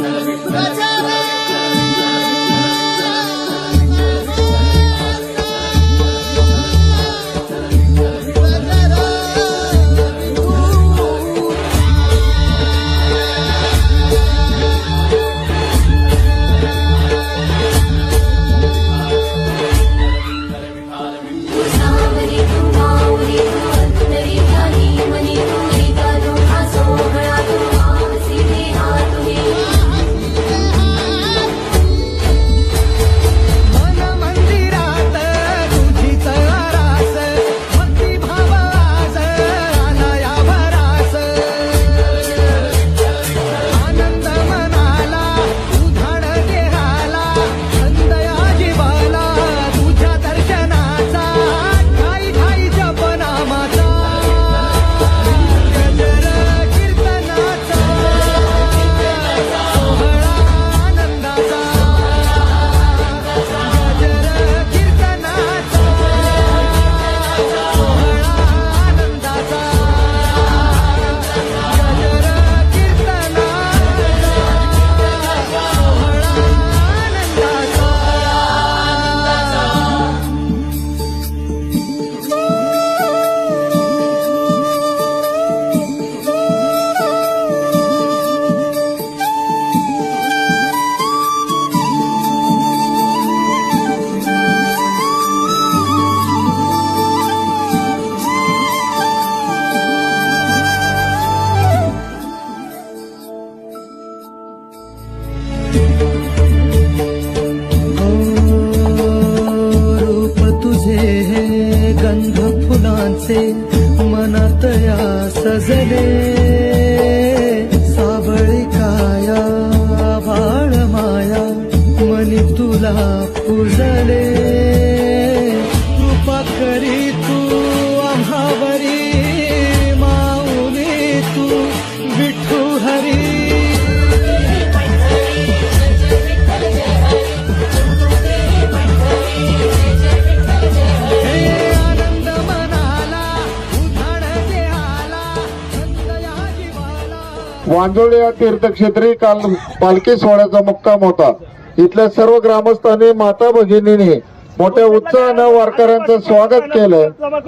나 फुलांचे मनात या सजले. साबळी काया बाळ माया मनी तुला पुजले. कृपा करी तू वांजोळे या तीर्थक्षेत्री काल पालखी सोहळ्याचा मुक्काम होता. इथल्या सर्व ग्रामस्थांनी माता भगिनीने मोठ्या उत्साहानं वारकऱ्यांचं स्वागत केलं.